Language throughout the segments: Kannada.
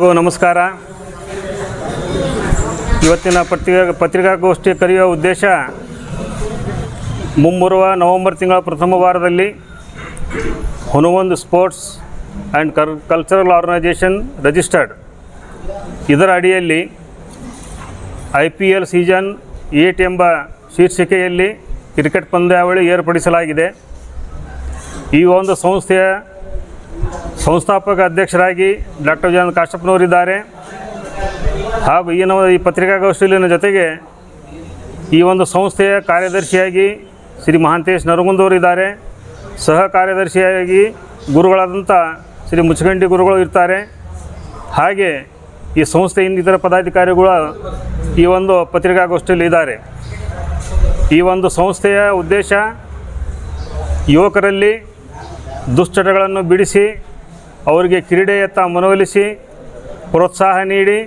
ನಮಸ್ಕಾರ. ಇವತ್ತಿನ ಪತ್ರಿಕಾ ಪತ್ರಿಕಾಗೋಷ್ಠಿ ಕರೆಯುವ ಉದ್ದೇಶ ಮುಂಬರುವ ನವೆಂಬರ್ ತಿಂಗಳ ಪ್ರಥಮ ವಾರದಲ್ಲಿ ಹುನುವೊಂದು ಸ್ಪೋರ್ಟ್ಸ್ ಆ್ಯಂಡ್ ಕರ್, ಕಲ್ಚರಲ್ ಆರ್ಗನೈಜೇಷನ್ ರಿಜಿಸ್ಟರ್ಡ್. ಇದರ ಅಡಿಯಲ್ಲಿ I P L season eight ಎಂಬ ಶೀರ್ಷಿಕೆಯಲ್ಲಿ ಕ್ರಿಕೆಟ್ ಪಂದ್ಯಾವಳಿ ಏರ್ಪಡಿಸಲಾಗಿದೆ. ಈ ಒಂದು ಸಂಸ್ಥೆಯ ಸಂಸ್ಥಾಪಕ ಅಧ್ಯಕ್ಷರಾಗಿ ಡಾಕ್ಟರ್ ವಿಜಯಾನಂದ ಕಾಶ್ಯಪ್ನವರಿದ್ದಾರೆ ಹಾಗೂ ಈ ನಮ್ಮ ಈ ಪತ್ರಿಕಾಗೋಷ್ಠಿಯಲ್ಲಿನ ಜೊತೆಗೆ ಈ ಒಂದು ಸಂಸ್ಥೆಯ ಕಾರ್ಯದರ್ಶಿಯಾಗಿ ಶ್ರೀ ಮಹಾಂತೇಶ್ ನರಗುಂದವರಿದ್ದಾರೆ. ಸಹ ಕಾರ್ಯದರ್ಶಿಯಾಗಿ ಗುರುಗಳಾದಂಥ ಶ್ರೀ ಮುಚ್ಚಗಂಡಿ ಗುರುಗಳು ಇರ್ತಾರೆ. ಹಾಗೆ ಈ ಸಂಸ್ಥೆ ಇನ್ನಿತರ ಪದಾಧಿಕಾರಿಗಳು ಈ ಒಂದು ಪತ್ರಿಕಾಗೋಷ್ಠಿಯಲ್ಲಿ ಇದ್ದಾರೆ. ಈ ಒಂದು ಸಂಸ್ಥೆಯ ಉದ್ದೇಶ ಯುವಕರಲ್ಲಿ ದುಶ್ಚಟಗಳನ್ನು ಬಿಡಿಸಿ ಅವರಿಗೆ ಕ್ರೀಡೆಯತ್ತ ಮನವೊಲಿಸಿ, ಪ್ರೋತ್ಸಾಹ ನೀಡಿ,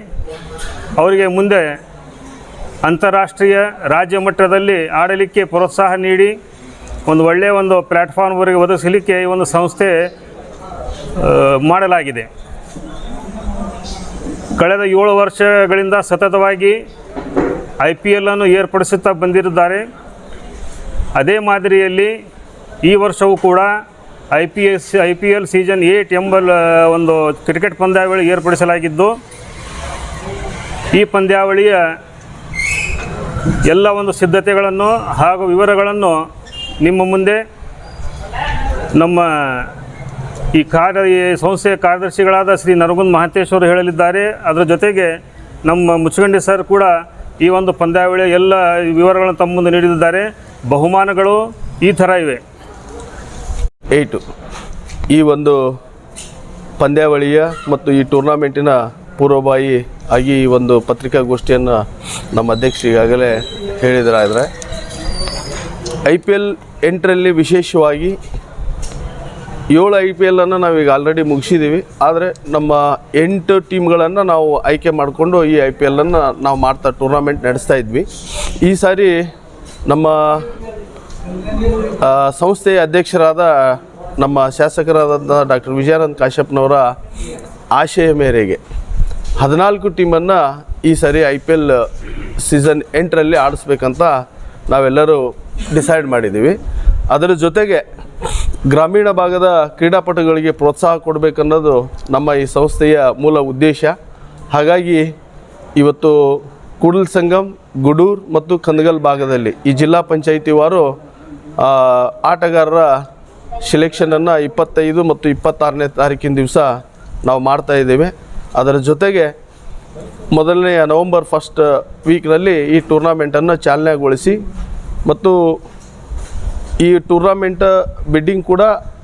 ಅವರಿಗೆ ಮುಂದೆ ಅಂತಾರಾಷ್ಟ್ರೀಯ ರಾಜ್ಯ ಮಟ್ಟದಲ್ಲಿ ಆಡಲಿಕ್ಕೆ ಪ್ರೋತ್ಸಾಹ ನೀಡಿ, ಒಂದು ಒಳ್ಳೆಯ ಒಂದು ಪ್ಲ್ಯಾಟ್ಫಾರ್ಮ್ವರೆಗೆ ಒದಗಿಸಲಿಕ್ಕೆ ಈ ಒಂದು ಸಂಸ್ಥೆ ಮಾಡಲಾಗಿದೆ. ಕಳೆದ ಏಳು ವರ್ಷಗಳಿಂದ ಸತತವಾಗಿ ಐ ಪಿ ಎಲ್ಲನ್ನು ಏರ್ಪಡಿಸುತ್ತಾ ಬಂದಿರುತ್ತಾರೆ. ಅದೇ ಮಾದರಿಯಲ್ಲಿ ಈ ವರ್ಷವೂ ಕೂಡ I P S, I P L season eight ಎಂಬ ಒಂದು ಕ್ರಿಕೆಟ್ ಪಂದ್ಯಾವಳಿ ಏರ್ಪಡಿಸಲಾಗಿದ್ದು, ಈ ಪಂದ್ಯಾವಳಿಯ ಎಲ್ಲ ಒಂದು ಸಿದ್ಧತೆಗಳನ್ನು ಹಾಗೂ ವಿವರಗಳನ್ನು ನಿಮ್ಮ ಮುಂದೆ ನಮ್ಮ ಈ ಕಾರ್ಯ ಸಂಸ್ಥೆಯ ಕಾರ್ಯದರ್ಶಿಗಳಾದ ಶ್ರೀ ನರಗುಂದ್ ಮಹಾಂತೇಶ್ವರು ಹೇಳಲಿದ್ದಾರೆ. ಅದರ ಜೊತೆಗೆ ನಮ್ಮ ಮುಚ್ಚುಗಂಡಿ ಸರ್ ಕೂಡ ಈ ಒಂದು ಪಂದ್ಯಾವಳಿಯ ಎಲ್ಲ ವಿವರಗಳನ್ನು ತಮ್ಮ ಮುಂದೆ ನೀಡಿದ್ದಾರೆ. ಬಹುಮಾನಗಳು ಈ ಥರ ಇವೆ. ಏಯ್ಟು. ಈ ಒಂದು ಪಂದ್ಯಾವಳಿಯ ಮತ್ತು ಈ ಟೂರ್ನಾಮೆಂಟಿನ ಪೂರ್ವಭಾವಿ ಆಗಿ ಈ ಒಂದು ಪತ್ರಿಕಾಗೋಷ್ಠಿಯನ್ನು ನಮ್ಮ ಅಧ್ಯಕ್ಷ ಈಗಾಗಲೇ ಹೇಳಿದರಾದರೆ, ಐ ಪಿ ಎಲ್ ಎಂಟರಲ್ಲಿ ವಿಶೇಷವಾಗಿ ಏಳು ಐ ಪಿ ಎಲ್ಲನ್ನು ನಾವೀಗ ಆಲ್ರೆಡಿ ಮುಗಿಸಿದ್ದೀವಿ ಆದರೆ ನಮ್ಮ ಎಂಟು ಟೀಮ್ಗಳನ್ನು ನಾವು ಆಯ್ಕೆ ಮಾಡಿಕೊಂಡು ಈ ಐ ಪಿ ಎಲ್ಲನ್ನು ನಾವು ಮಾಡ್ತಾ ಟೂರ್ನಾಮೆಂಟ್ ನಡೆಸ್ತಾ ಇದ್ವಿ. ಈ ಸಾರಿ ನಮ್ಮ ಸಂಸ್ಥೆಯ ಅಧ್ಯಕ್ಷರಾದ ನಮ್ಮ ಶಾಸಕರಾದಂಥ ಡಾಕ್ಟರ್ ವಿಜಯಾನಂದ್ ಕಾಶ್ಯಪ್ನವರ ಆಶಯ ಮೇರೆಗೆ ಹದಿನಾಲ್ಕು ಟೀಮನ್ನು ಈ ಸರಿ ಐ ಪಿ ಎಲ್ ಸೀಸನ್ ಎಂಟರಲ್ಲಿ ಆಡಿಸ್ಬೇಕಂತ ನಾವೆಲ್ಲರೂ ಡಿಸೈಡ್ ಮಾಡಿದ್ದೀವಿ. ಅದರ ಜೊತೆಗೆ ಗ್ರಾಮೀಣ ಭಾಗದ ಕ್ರೀಡಾಪಟುಗಳಿಗೆ ಪ್ರೋತ್ಸಾಹ ಕೊಡಬೇಕನ್ನೋದು ನಮ್ಮ ಈ ಸಂಸ್ಥೆಯ ಮೂಲ ಉದ್ದೇಶ. ಹಾಗಾಗಿ ಇವತ್ತು ಕೂಡಲ್ ಸಂಗಮ್ ಗುಡೂರ್ ಮತ್ತು ಕಂದಗಲ್ ಭಾಗದಲ್ಲಿ ಈ ಜಿಲ್ಲಾ ಪಂಚಾಯಿತಿ ವಾರು ಆ, ಆಟಗಾರರ ಸಿಲೆಕ್ಷನನ್ನು ಇಪ್ಪತ್ತೈದು ಮತ್ತು ಇಪ್ಪತ್ತಾರನೇ ತಾರೀಕಿನ ದಿವಸ ನಾವು ಮಾಡ್ತಾ ಇದ್ದೇವೆ. ಅದರ ಜೊತೆಗೆ ಮೊದಲನೆಯ ನವಂಬರ್ ಫಸ್ಟ್ ವೀಕ್ನಲ್ಲಿ ಈ ಟೂರ್ನಾಮೆಂಟನ್ನು ಚಾಲನೆಗೊಳಿಸಿ ಮತ್ತು ಈ ಟೂರ್ನಾಮೆಂಟ್ ಬಿಡ್ಡಿಂಗ್ ಕೂಡ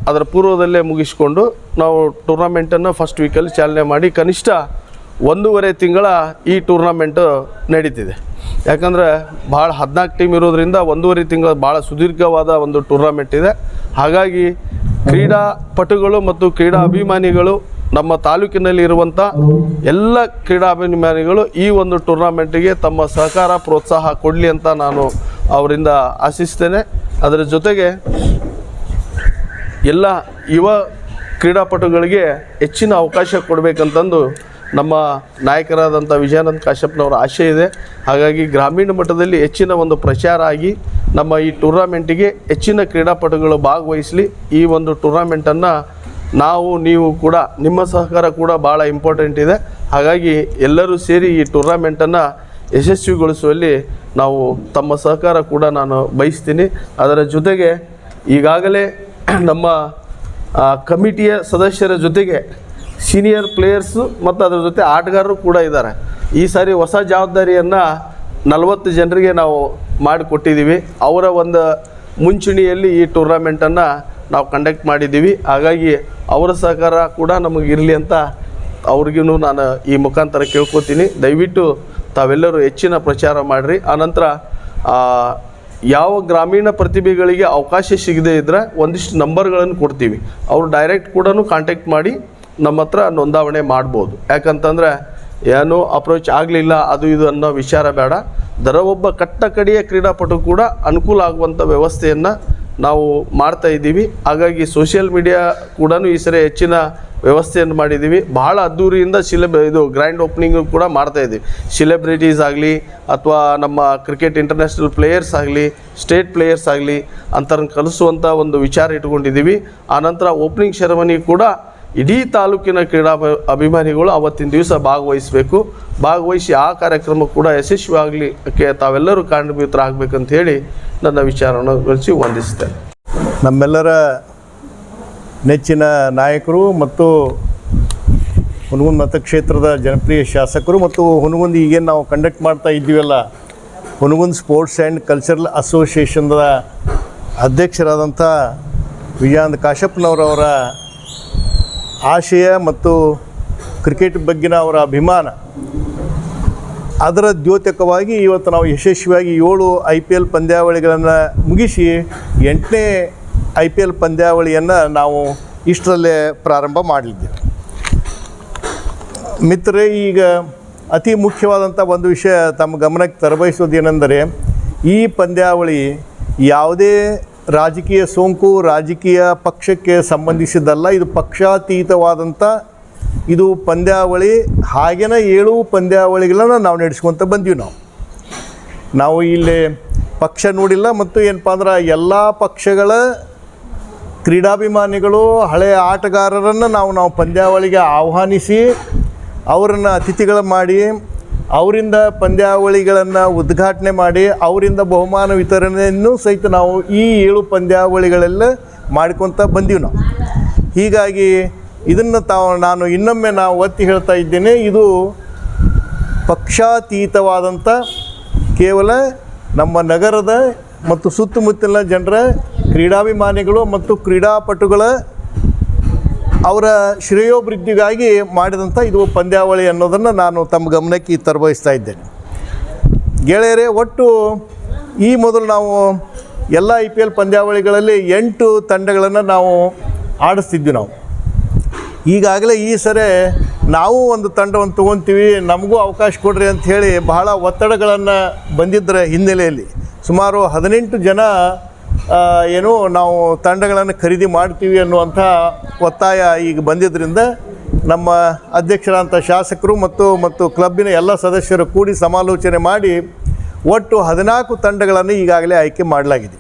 ಅದರ ಪೂರ್ವದಲ್ಲೇ ಮುಗಿಸ್ಕೊಂಡು ನಾವು ಟೂರ್ನಾಮೆಂಟನ್ನು ಫಸ್ಟ್ ವೀಕಲ್ಲಿ ಚಾಲನೆ ಮಾಡಿ ಕನಿಷ್ಠ ಒಂದೂವರೆ ತಿಂಗಳ ಈ ಟೂರ್ನಾಮೆಂಟು ನಡೀತಿದೆ. ಯಾಕಂದರೆ ಭಾಳ ಹದಿನಾಲ್ಕು ಟೀಮ್ ಇರೋದ್ರಿಂದ ಒಂದೂವರೆ ತಿಂಗಳ ಭಾಳ ಸುದೀರ್ಘವಾದ ಒಂದು ಟೂರ್ನಮೆಂಟ್ ಇದೆ. ಹಾಗಾಗಿ ಕ್ರೀಡಾಪಟುಗಳು ಮತ್ತು ಕ್ರೀಡಾ ಅಭಿಮಾನಿಗಳು ನಮ್ಮ ತಾಲೂಕಿನಲ್ಲಿ ಇರುವಂಥ ಎಲ್ಲ ಕ್ರೀಡಾ ಅಭಿಮಾನಿಗಳು ಈ ಒಂದು ಟೂರ್ನಾಮೆಂಟಿಗೆ ತಮ್ಮ ಸಹಕಾರ, ಪ್ರೋತ್ಸಾಹ ಕೊಡಲಿ ಅಂತ ನಾನು ಅವರಿಂದ ಆಶಿಸ್ತೇನೆ. ಅದರ ಜೊತೆಗೆ ಎಲ್ಲ ಯುವ ಕ್ರೀಡಾಪಟುಗಳಿಗೆ ಹೆಚ್ಚಿನ ಅವಕಾಶ ಕೊಡಬೇಕಂತಂದು ನಮ್ಮ ನಾಯಕರಾದಂಥ ವಿಜಯಾನಂದ ಕಾಶ್ಯಪ್ನವರ ಆಶೆ ಇದೆ. ಹಾಗಾಗಿ ಗ್ರಾಮೀಣ ಮಟ್ಟದಲ್ಲಿ ಹೆಚ್ಚಿನ ಒಂದು ಪ್ರಚಾರ ಆಗಿ ನಮ್ಮ ಈ ಟೂರ್ನಾಮೆಂಟಿಗೆ ಹೆಚ್ಚಿನ ಕ್ರೀಡಾಪಟುಗಳು ಭಾಗವಹಿಸಲಿ. ಈ ಒಂದು ಟೂರ್ನಾಮೆಂಟನ್ನು ನಾವು, ನೀವು ಕೂಡ, ನಿಮ್ಮ ಸಹಕಾರ ಕೂಡ ಭಾಳ ಇಂಪಾರ್ಟೆಂಟ್ ಇದೆ. ಹಾಗಾಗಿ ಎಲ್ಲರೂ ಸೇರಿ ಈ ಟೂರ್ನಾಮೆಂಟನ್ನು ಯಶಸ್ವಿಗೊಳಿಸುವಲ್ಲಿ ನಾವು ತಮ್ಮ ಸಹಕಾರ ಕೂಡ ನಾನು ಬಯಸ್ತೀನಿ. ಅದರ ಜೊತೆಗೆ ಈಗಾಗಲೇ ನಮ್ಮ ಕಮಿಟಿಯ ಸದಸ್ಯರ ಜೊತೆಗೆ ಸೀನಿಯರ್ ಪ್ಲೇಯರ್ಸು ಮತ್ತು ಅದರ ಜೊತೆ ಆಟಗಾರರು ಕೂಡ ಇದ್ದಾರೆ ಈ ಸಾರಿ ಹೊಸ ಜವಾಬ್ದಾರಿಯನ್ನು ನಲವತ್ತು ಜನರಿಗೆ ನಾವು ಮಾಡಿಕೊಟ್ಟಿದ್ದೀವಿ ಅವರ ಒಂದು ಮುಂಚೂಣಿಯಲ್ಲಿ ಈ ಟೂರ್ನಮೆಂಟನ್ನು ನಾವು ಕಂಡಕ್ಟ್ ಮಾಡಿದ್ದೀವಿ ಹಾಗಾಗಿ ಅವರ ಸಹಕಾರ ಕೂಡ ನಮಗೆ ಇರಲಿ ಅಂತ ಅವ್ರಿಗೂ ನಾನು ಈ ಮುಖಾಂತರ ಕೇಳ್ಕೊತೀನಿ. ದಯವಿಟ್ಟು ತಾವೆಲ್ಲರೂ ಹೆಚ್ಚಿನ ಪ್ರಚಾರ ಮಾಡಿರಿ. ಆನಂತರ ಯಾವ ಗ್ರಾಮೀಣ ಪ್ರತಿಭೆಗಳಿಗೆ ಅವಕಾಶ ಸಿಗದೇ ಇದ್ದರೆ ಒಂದಿಷ್ಟು ನಂಬರ್ಗಳನ್ನು ಕೊಡ್ತೀವಿ. ಅವರು ಡೈರೆಕ್ಟ್ ಕೂಡ ಕಾಂಟ್ಯಾಕ್ಟ್ ಮಾಡಿ ನಮ್ಮ ಹತ್ರ ನೋಂದಾವಣೆ ಮಾಡ್ಬೋದು. ಯಾಕಂತಂದರೆ ಏನೂ ಅಪ್ರೋಚ್ ಆಗಲಿಲ್ಲ, ಅದು ಇದು ಅನ್ನೋ ವಿಚಾರ ಬೇಡ. ದರ ಒಬ್ಬ ಕಟ್ಟ ಕಡೆಯ ಕ್ರೀಡಾಪಟು ಕೂಡ ಅನುಕೂಲ ಆಗುವಂಥ ವ್ಯವಸ್ಥೆಯನ್ನು ನಾವು ಮಾಡ್ತಾ ಇದ್ದೀವಿ. ಹಾಗಾಗಿ ಸೋಷಿಯಲ್ ಮೀಡಿಯಾ ಕೂಡ ಈ ಸರಿ ಹೆಚ್ಚಿನ ವ್ಯವಸ್ಥೆಯನ್ನು ಮಾಡಿದ್ದೀವಿ. ಬಹಳ ಅದ್ದೂರಿಯಿಂದ ಸಿಲೆಬ್ ಇದು ಗ್ರ್ಯಾಂಡ್ ಓಪನಿಂಗ್ ಕೂಡ ಮಾಡ್ತಾ ಇದ್ದೀವಿ. ಸೆಲೆಬ್ರಿಟೀಸ್ ಆಗಲಿ ಅಥವಾ ನಮ್ಮ ಕ್ರಿಕೆಟ್ ಇಂಟರ್ನ್ಯಾಷನಲ್ ಪ್ಲೇಯರ್ಸ್ ಆಗಲಿ ಸ್ಟೇಟ್ ಪ್ಲೇಯರ್ಸ್ ಆಗಲಿ ಅಂಥವ್ರನ್ನ ಕಲಿಸುವಂಥ ಒಂದು ವಿಚಾರ ಇಟ್ಕೊಂಡಿದ್ದೀವಿ. ಆನಂತರ ಓಪನಿಂಗ್ ಸೆರೆಮನಿ ಕೂಡ ಇಡೀ ತಾಲೂಕಿನ ಕ್ರೀಡಾ ಅಭಿ- ಅಭಿಮಾನಿಗಳು ಅವತ್ತಿನ ದಿವಸ ಭಾಗವಹಿಸಬೇಕು. ಭಾಗವಹಿಸಿ ಆ ಕಾರ್ಯಕ್ರಮ ಕೂಡ ಯಶಸ್ವಿಯಾಗಲಿಕ್ಕೆ ತಾವೆಲ್ಲರೂ ಕಾರಣಭೂತರಾಗಬೇಕಂತ ಹೇಳಿ ನನ್ನ ವಿಚಾರವನ್ನು ಗಳಿಸಿ ವಂದಿಸುತ್ತೇನೆ. ನಮ್ಮೆಲ್ಲರ ನೆಚ್ಚಿನ ನಾಯಕರು ಮತ್ತು ಹುನಗುಂದ ಮತಕ್ಷೇತ್ರದ ಜನಪ್ರಿಯ ಶಾಸಕರು ಮತ್ತು ಹುನಗುಂದ ಈಗೇನು ನಾವು ಕಂಡಕ್ಟ್ ಮಾಡ್ತಾ ಇದ್ದೀವಲ್ಲ, ಹುನಗುಂದ ಸ್ಪೋರ್ಟ್ಸ್ ಆ್ಯಂಡ್ ಕಲ್ಚರಲ್ ಅಸೋಸಿಯೇಷನ್ದ ಅಧ್ಯಕ್ಷರಾದಂಥ ವಿಜಯಾನಂದ ಕಾಶಪ್ಪನವರವರ ಆಶಯ ಮತ್ತು ಕ್ರಿಕೆಟ್ ಬಗ್ಗಿನ ಅವರ ಅಭಿಮಾನ, ಅದರ ದ್ಯೋತಕವಾಗಿ ಇವತ್ತು ನಾವು ಯಶಸ್ವಿಯಾಗಿ ಏಳು ಐ ಪಿ ಎಲ್ ಪಂದ್ಯಾವಳಿಗಳನ್ನು ಮುಗಿಸಿ ಎಂಟನೇ ಐ ಪಿ ಎಲ್ ಪಂದ್ಯಾವಳಿಯನ್ನು ನಾವು ಇಷ್ಟರಲ್ಲೇ ಪ್ರಾರಂಭ ಮಾಡಲಿದ್ದೇವೆ. ಮಿತ್ರರೇ, ಈಗ ಅತಿ ಮುಖ್ಯವಾದಂಥ ಒಂದು ವಿಷಯ ತಮ್ಮ ಗಮನಕ್ಕೆ ತರಬಯಸೋದೇನೆಂದರೆ ಈ ಪಂದ್ಯಾವಳಿ ಯಾವುದೇ ರಾಜಕೀಯ ಸೋಂಕು, ರಾಜಕೀಯ ಪಕ್ಷಕ್ಕೆ ಸಂಬಂಧಿಸಿದ್ದಲ್ಲ, ಇದು ಪಕ್ಷಾತೀತವಾದಂಥ ಇದು ಪಂದ್ಯಾವಳಿ. ಹಾಗೇನ ಏಳು ಪಂದ್ಯಾವಳಿಗಳನ್ನ ನಾವು ನಡೆಸ್ಕೊತ ಬಂದೀವಿ ನಾವು. ನಾವು ಇಲ್ಲಿ ಪಕ್ಷ ನೋಡಿಲ್ಲ ಮತ್ತು ಏನಪ್ಪ ಅಂದ್ರೆ ಎಲ್ಲ ಪಕ್ಷಗಳ ಕ್ರೀಡಾಭಿಮಾನಿಗಳು ಹಳೆಯ ಆಟಗಾರರನ್ನು ನಾವು ನಾವು ಪಂದ್ಯಾವಳಿಗೆ ಆಹ್ವಾನಿಸಿ, ಅವರನ್ನು ಅತಿಥಿಗಳ ಮಾಡಿ ಅವರಿಂದ ಪಂದ್ಯಾವಳಿಗಳನ್ನು ಉದ್ಘಾಟನೆ ಮಾಡಿ ಅವರಿಂದ ಬಹುಮಾನ ವಿತರಣೆಯನ್ನು ಸಹಿತ ನಾವು ಈ ಏಳು ಪಂದ್ಯಾವಳಿಗಳೆಲ್ಲ ಮಾಡ್ಕೊತ ಬಂದೀವಿ ನಾವು. ಹೀಗಾಗಿ ಇದನ್ನು ತಾವು ನಾನು ಇನ್ನೊಮ್ಮೆ ನಾವು ಒತ್ತಿ ಹೇಳ್ತಾ ಇದ್ದೇನೆ, ಇದು ಪಕ್ಷಾತೀತವಾದಂಥ ಕೇವಲ ನಮ್ಮ ನಗರದ ಮತ್ತು ಸುತ್ತಮುತ್ತಲಿನ ಜನರ ಕ್ರೀಡಾಭಿಮಾನಿಗಳು ಮತ್ತು ಕ್ರೀಡಾಪಟುಗಳ ಅವರ ಶ್ರೇಯೋಭಿವೃದ್ಧಿಗಾಗಿ ಮಾಡಿದಂಥ ಇದು ಪಂದ್ಯಾವಳಿ ಅನ್ನೋದನ್ನು ನಾನು ತಮ್ಮ ಗಮನಕ್ಕೆ ತರಬಯಸ್ತಾ ಇದ್ದೇನೆ. ಗೆಳೆಯರೇ, ಒಟ್ಟು ಈ ಮೊದಲು ನಾವು ಎಲ್ಲ ಐ ಪಿ ಎಲ್ ಪಂದ್ಯಾವಳಿಗಳಲ್ಲಿ ಎಂಟು ತಂಡಗಳನ್ನು ನಾವು ಆಡಿಸ್ತಿದ್ವಿ ನಾವು. ಈಗಾಗಲೇ ಈ ಸರಿ ನಾವು ಒಂದು ತಂಡವನ್ನು ತೊಗೊತೀವಿ ನಮಗೂ ಅವಕಾಶ ಕೊಡ್ರಿ ಅಂತ ಹೇಳಿ ಬಹಳ ಒತ್ತಡಗಳನ್ನು ಬಂದಿದ್ದರ ಹಿನ್ನೆಲೆಯಲ್ಲಿ ಸುಮಾರು ಹದಿನೆಂಟು ಜನ ಏನು ನಾವು ತಂಡಗಳನ್ನು ಖರೀದಿ ಮಾಡ್ತೀವಿ ಅನ್ನುವಂಥ ಒತ್ತಾಯ ಈಗ ಬಂದಿದ್ದರಿಂದ ನಮ್ಮ ಅಧ್ಯಕ್ಷರಾದಂಥ ಶಾಸಕರು ಮತ್ತು ಮತ್ತು ಕ್ಲಬ್ಬಿನ ಎಲ್ಲ ಸದಸ್ಯರು ಕೂಡಿ ಸಮಾಲೋಚನೆ ಮಾಡಿ ಒಟ್ಟು ಹದಿನಾಲ್ಕು ತಂಡಗಳನ್ನು ಈಗಾಗಲೇ ಆಯ್ಕೆ ಮಾಡಲಾಗಿದೆ.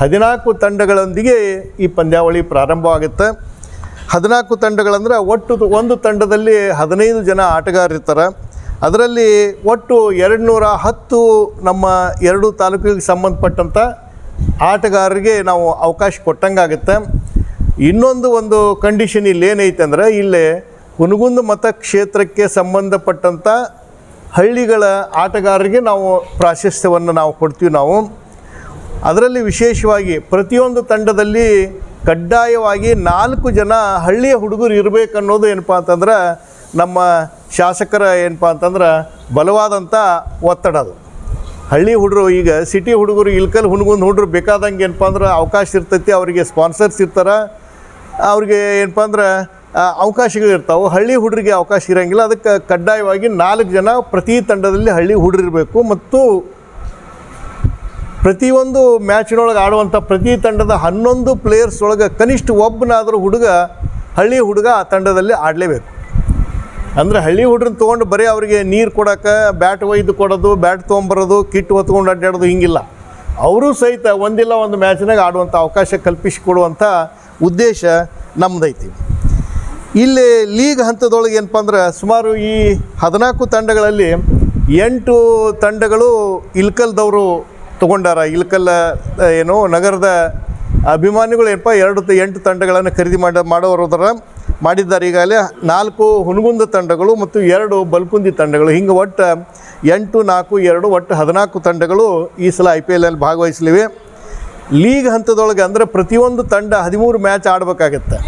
ಹದಿನಾಲ್ಕು ತಂಡಗಳೊಂದಿಗೆ ಈ ಪಂದ್ಯಾವಳಿ ಪ್ರಾರಂಭವಾಗುತ್ತೆ. ಹದಿನಾಲ್ಕು ತಂಡಗಳಂದ್ರೆ ಒಟ್ಟು ಒಂದು ತಂಡದಲ್ಲಿ ಹದಿನೈದು ಜನ ಆಟಗಾರರಿರ್ತಾರೆ. ಅದರಲ್ಲಿ ಒಟ್ಟು ಎರಡು ನೂರ ಹತ್ತು ನಮ್ಮ ಎರಡು ತಾಲೂಕಿಗೆ ಸಂಬಂಧಪಟ್ಟಂಥ ಆಟಗಾರರಿಗೆ ನಾವು ಅವಕಾಶ ಕೊಟ್ಟಂಗಾಗುತ್ತೆ. ಇನ್ನೊಂದು ಒಂದು ಕಂಡೀಷನ್ ಇಲ್ಲಿ ಏನೈತೆ ಅಂದರೆ, ಇಲ್ಲಿ ಹುನಗುಂದ ಮತಕ್ಷೇತ್ರಕ್ಕೆ ಸಂಬಂಧಪಟ್ಟಂಥ ಹಳ್ಳಿಗಳ ಆಟಗಾರರಿಗೆ ನಾವು ಪ್ರಾಶಸ್ತ್ಯವನ್ನು ನಾವು ಕೊಡ್ತೀವಿ ನಾವು. ಅದರಲ್ಲಿ ವಿಶೇಷವಾಗಿ ಪ್ರತಿಯೊಂದು ತಂಡದಲ್ಲಿ ಕಡ್ಡಾಯವಾಗಿ ನಾಲ್ಕು ಜನ ಹಳ್ಳಿಯ ಹುಡುಗರು ಇರಬೇಕು ಅನ್ನೋದು ಏನಪ್ಪಾ ಅಂತಂದ್ರೆ, ನಮ್ಮ ಶಾಸಕರ ಏನಪ್ಪ ಅಂತಂದ್ರೆ ಬಲವಾದಂಥ ಒತ್ತಡ ಅದು. ಹಳ್ಳಿ ಹುಡುಗರು ಈಗ ಸಿಟಿ ಹುಡುಗರು ಇಲ್ಕಲ್ ಹುಣ್ಗೊಂದು ಹುಡುಗರು ಬೇಕಾದಂಗೆ ಏನಪ್ಪ ಅಂದ್ರೆ ಅವಕಾಶ ಇರ್ತೈತಿ, ಅವರಿಗೆ ಸ್ಪಾನ್ಸರ್ಸ್ ಇರ್ತಾರೆ. ಅವ್ರಿಗೆ ಏನಪ್ಪ ಅಂದ್ರೆ ಅವಕಾಶಗಳು ಇರ್ತಾವೆ. ಹಳ್ಳಿ ಹುಡುಗರಿಗೆ ಅವಕಾಶ ಇರೋಂಗಿಲ್ಲ. ಅದಕ್ಕೆ ಕಡ್ಡಾಯವಾಗಿ ನಾಲ್ಕು ಜನ ಪ್ರತಿ ತಂಡದಲ್ಲಿ ಹಳ್ಳಿ ಹುಡುಗಿರಬೇಕು ಮತ್ತು ಪ್ರತಿಯೊಂದು ಮ್ಯಾಚಿನೊಳಗೆ ಆಡುವಂಥ ಪ್ರತಿ ತಂಡದ ಹನ್ನೊಂದು ಪ್ಲೇಯರ್ಸ್ ಒಳಗೆ ಕನಿಷ್ಠ ಒಬ್ಬನಾದರೂ ಹುಡುಗ ಹಳ್ಳಿ ಹುಡುಗ ಆ ತಂಡದಲ್ಲಿ ಆಡಲೇಬೇಕು. ಅಂದರೆ ಹಳ್ಳಿ ಹುಡ್ರನ್ನ ತಗೊಂಡು ಬರೀ ಅವರಿಗೆ ನೀರು ಕೊಡಕ, ಬ್ಯಾಟ್ ಒಯ್ದು ಕೊಡೋದು, ಬ್ಯಾಟ್ ತೊಗೊಂಬರೋದು ಕಿಟ್ ಹೊತ್ಕೊಂಡು ಅಡ್ಡಾಡೋದು ಹಿಂಗಿಲ್ಲ. ಅವರು ಸಹಿತ ಒಂದಿಲ್ಲ ಒಂದು ಮ್ಯಾಚ್ನಾಗ ಆಡುವಂಥ ಅವಕಾಶ ಕಲ್ಪಿಸಿಕೊಡುವಂಥ ಉದ್ದೇಶ ನಮ್ಮದೈತಿ ಇಲ್ಲಿ ಲೀಗ್ ಹಂತದೊಳಗೆ ಏನಪ್ಪ ಅಂದ್ರೆ ಸುಮಾರು ಈ ಹದಿನಾಲ್ಕು ತಂಡಗಳಲ್ಲಿ ಎಂಟು ತಂಡಗಳು ಇಲ್ಕಲ್ದವರು ತೊಗೊಂಡಾರ. ಇಲ್ಕಲ್ ಏನು, ನಗರದ ಅಭಿಮಾನಿಗಳು ಏನಪ್ಪ, ಎರಡು ಎಂಟು ತಂಡಗಳನ್ನು ಖರೀದಿ ಮಾಡಿ ಅದರ ಮಾಡಿದ್ದಾರೆ. ಈಗಾಗಲೇ ನಾಲ್ಕು ಹುನಗುಂದ ತಂಡಗಳು ಮತ್ತು ಎರಡು ಬಲ್ಕುಂದಿ ತಂಡಗಳು. ಹಿಂಗೆ ಒಟ್ಟು ಎಂಟು, ನಾಲ್ಕು, ಎರಡು, ಒಟ್ಟು ಹದಿನಾಲ್ಕು ತಂಡಗಳು ಈ ಸಲ ಐ ಪಿ ಎಲ್ನಲ್ಲಿ ಭಾಗವಹಿಸಲಿವೆ. ಲೀಗ್ ಹಂತದೊಳಗೆ ಅಂದರೆ ಪ್ರತಿಯೊಂದು ತಂಡ ಹದಿಮೂರು ಮ್ಯಾಚ್ ಆಡಬೇಕಾಗತ್ತೆ.